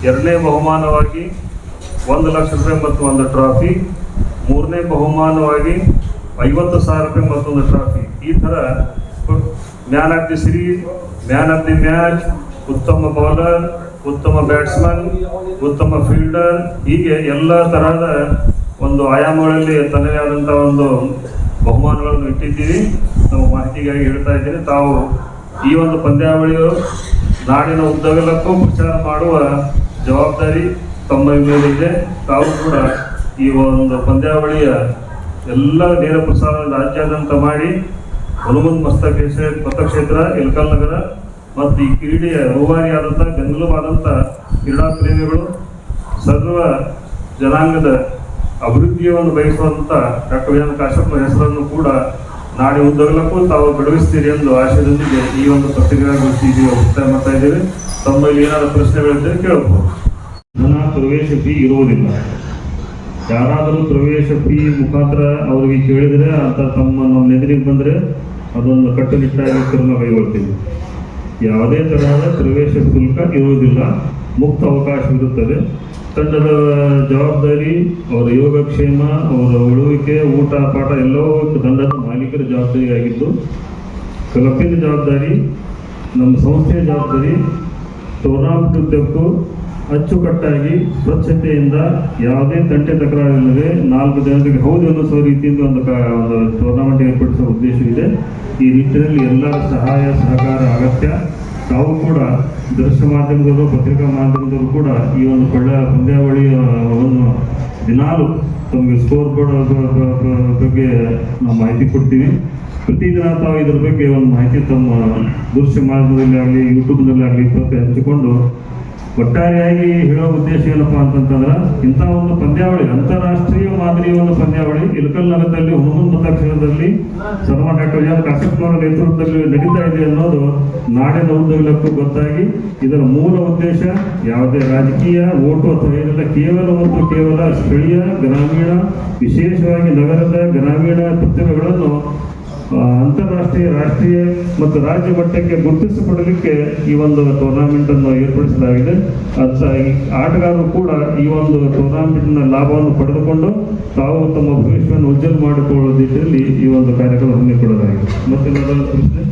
ಎರಡನೇ ಬಹುಮಾನವಾಗಿ ಒಂದು ಲಕ್ಷ ರೂಪಾಯಿ ಮತ್ತು ಒಂದು ಟ್ರಾಫಿ. ಮೂರನೇ ಬಹುಮಾನವಾಗಿ ಐವತ್ತು ಸಾವಿರ ರೂಪಾಯಿ ಮತ್ತೊಂದು ಟ್ರಾಫಿ. ಈ ಥರ man of the series man of the match, ಉತ್ತಮ ಬೌಲರ್, ಉತ್ತಮ ಬ್ಯಾಟ್ಸ್ಮನ್, ಉತ್ತಮ ಫೀಲ್ಡರ್, ಹೀಗೆ ಎಲ್ಲ ತರಹದ ಒಂದು ಆಯಾಮಗಳಲ್ಲಿ ತನ್ನದೇ ಆದಂಥ ಒಂದು ಬಹುಮಾನಗಳನ್ನು ಇಟ್ಟಿದ್ದೀವಿ. ನಾವು ಮಾಹಿತಿಗಾಗಿ ಹೇಳ್ತಾ ಇದ್ದೀನಿ, ತಾವು ಈ ಒಂದು ಪಂದ್ಯಾವಳಿಯು ನಾಡಿನ ಉದ್ದಗಲಕ್ಕೂ ಪ್ರಚಾರ ಮಾಡುವ ಜವಾಬ್ದಾರಿ ತಮ್ಮ ಮೇಲಿದೆ. ತಾವು ಕೂಡ ಈ ಒಂದು ಪಂದ್ಯಾವಳಿಯ ಎಲ್ಲ ನೇರ ಪ್ರಸಾರ ರಾಜ್ಯಾದ್ಯಂತ ಮಾಡಿ ಹನುಮನ್ ಮಸ್ತಕ ಮತಕ್ಷೇತ್ರ ಇಲ್ಕಲ್ ನಗರ ಮತ್ತು ಈ ಕ್ರೀಡೆಯ ರೂವಾರಿಯಾದಂಥ ಗಂಗಲವಾದಂಥ ಕ್ರೀಡಾ ಪ್ರೇಮಿಗಳು, ಸರ್ವ ಜನಾಂಗದ ಅಭಿವೃದ್ಧಿಯನ್ನು ಬಯಸುವಂತ ಡಾಕ್ಟರ್ ವಿಧಾನ ಹೆಸರನ್ನು ಕೂಡ ನಾಳೆ ಉದ್ದಗಲಕ್ಕೂ ತಾವು ಬೆಳಗಿಸ್ತೀರಿ ಎಂದು ಆಶಯದೊಂದಿಗೆ ಈ ಒಂದು ಪತ್ರಿಕಾಗೋಷ್ಠಿಗೆ ಮುಕ್ತಾಯ ಮಾಡ್ತಾ ಇದ್ದೇವೆ. ತಮ್ಮಲ್ಲಿ ಏನಾದರೂ ಪ್ರಶ್ನೆಗಳಿದ್ದರೆ ಕೇಳಬಹುದು. ಧನ ಪ್ರವೇಶ ಫೀ ಇರುವುದಿಲ್ಲ. ಯಾರಾದರೂ ಪ್ರವೇಶ ಫೀ ಮುಖಾಂತರ ಅವರಿಗೆ ಕೇಳಿದರೆ ಅಂತ ತಮ್ಮ ನಮ್ಮ ಬಂದ್ರೆ ಬಂದರೆ ಅದೊಂದು ಕಟ್ಟುನಿಟ್ಟಾಗಿ ಕ್ರಮ ಕೈಗೊಳ್ತೀವಿ ಯಾವುದೇ ತರಹದ ಪ್ರವೇಶ ಶುಲ್ಕ ಇರುವುದಿಲ್ಲ. ಮುಕ್ತ ಅವಕಾಶವಿರುತ್ತದೆ ತಂಡದ ಜವಾಬ್ದಾರಿ, ಅವರ ಯೋಗಕ್ಷೇಮ, ಅವರ ಉಳುವಿಕೆ, ಊಟ, ಪಾಠ ಎಲ್ಲವೂ ತಂಡದ ಮಾಲೀಕರ ಜವಾಬ್ದಾರಿಯಾಗಿದ್ದು ಕ್ಲಬ್ಬಿನ ಜವಾಬ್ದಾರಿ, ನಮ್ಮ ಸಂಸ್ಥೆಯ ಜವಾಬ್ದಾರಿ ಟೂರ್ನಾಮೆಂಟ್ ಅಚ್ಚುಕಟ್ಟಾಗಿ ಸ್ವಚ್ಛತೆಯಿಂದ ಯಾವುದೇ ತಂಟೆ ತಕರಾರಿಲ್ಲದೆ ನಾಲ್ಕು ಜನರಿಗೆ ಹೌದು ಅನ್ನಿಸುವ ರೀತಿಯಿಂದ ಒಂದು ಒಂದು ಟೂರ್ನಾಮೆಂಟ್ ಏರ್ಪಡಿಸುವ ಉದ್ದೇಶವಿದೆ. ಈ ನಿಟ್ಟಿನಲ್ಲಿ ಎಲ್ಲರ ಸಹಾಯ, ಸಹಕಾರ, ಅಗತ್ಯ. ತಾವು ಕೂಡ ದೃಶ್ಯ ಮಾಧ್ಯಮದವರು ಪತ್ರಿಕಾ ಮಾಧ್ಯಮದವರು ಕೂಡ ಈ ಒಂದು ಕೊಳ್ಳ ಒಂದು ದಿನಾಲು ತಮಗೆ ಸ್ಕೋರ್ ಬೋರ್ಡ್ ಬಗ್ಗೆ ನಾವು ಮಾಹಿತಿ ಕೊಡ್ತೀವಿ. ಪ್ರತಿದಿನ ತಾವು ಇದ್ರ ಬಗ್ಗೆ ಒಂದು ಮಾಹಿತಿ ತಮ್ಮ ದೃಶ್ಯ ಮಾಧ್ಯಮದಲ್ಲಿ ಆಗಲಿ ಯೂಟ್ಯೂಬ್ನಲ್ಲಿ ಆಗಲಿ ಹಂಚಿಕೊಂಡು ಒಟ್ಟಾರೆಯಾಗಿ ಹೇಳೋ ಉದ್ದೇಶ ಏನಪ್ಪ ಅಂತಂತಂದ್ರೆ ಇಂಥ ಒಂದು ಪಂದ್ಯಾವಳಿ, ಅಂತಾರಾಷ್ಟ್ರೀಯ ಮಾದರಿಯ ಒಂದು ಪಂದ್ಯಾವಳಿ ಇಲ್ಕಲ್ ನಗರದಲ್ಲಿ ಹುಣಗುಂದ ಮತಕ್ಷೇತ್ರದಲ್ಲಿ ಸನ್ಮಾನ ಡಾಕ್ಟರ್ ವಿಜಯ ಕಾಶ್ಯಪ್ನವರ ನೇತೃತ್ವದಲ್ಲಿ ನಡೀತಾ ಇದೆ ಅನ್ನೋದು ನಾಡಿನ ಉದ್ದಗಲಕ್ಕೂ ಗೊತ್ತಾಗಿ ಇದರ ಮೂಲ ಉದ್ದೇಶ ಯಾವುದೇ ರಾಜಕೀಯ, ಓಟು ಅಥವಾ ಏನಿಲ್ಲ, ಕೇವಲ ಮತ್ತು ಕೇವಲ ಸ್ಥಳೀಯ, ಗ್ರಾಮೀಣ, ವಿಶೇಷವಾಗಿ ನಗರದ ಗ್ರಾಮೀಣ ಪ್ರತಿಭೆಗಳನ್ನು ಅಂತಾರಾಷ್ಟ್ರೀಯ, ರಾಷ್ಟ್ರೀಯ ಮತ್ತು ರಾಜ್ಯ ಮಟ್ಟಕ್ಕೆ ಗುರುತಿಸಿಕೊಡಲಿಕ್ಕೆ ಈ ಒಂದು ಟೂರ್ನಾಮೆಂಟ್ ಅನ್ನು ಏರ್ಪಡಿಸಲಾಗಿದೆ. ಅಂತ ಆಟಗಾರರು ಕೂಡ ಈ ಒಂದು ಟೂರ್ನಾಮೆಂಟ್ನ ಲಾಭವನ್ನು ಪಡೆದುಕೊಂಡು ತಾವು ತಮ್ಮ ಭವಿಷ್ಯವನ್ನು ಉಜ್ವಲ ಮಾಡಿಕೊಳ್ಳುವ ರೀತಿಯಲ್ಲಿ ಈ ಒಂದು ಕಾರ್ಯಕ್ರಮ ಹಮ್ಮಿಕೊಳ್ಳಲಾಗಿದೆ. ಮತ್ತೆ ಪ್ರಶ್ನೆ?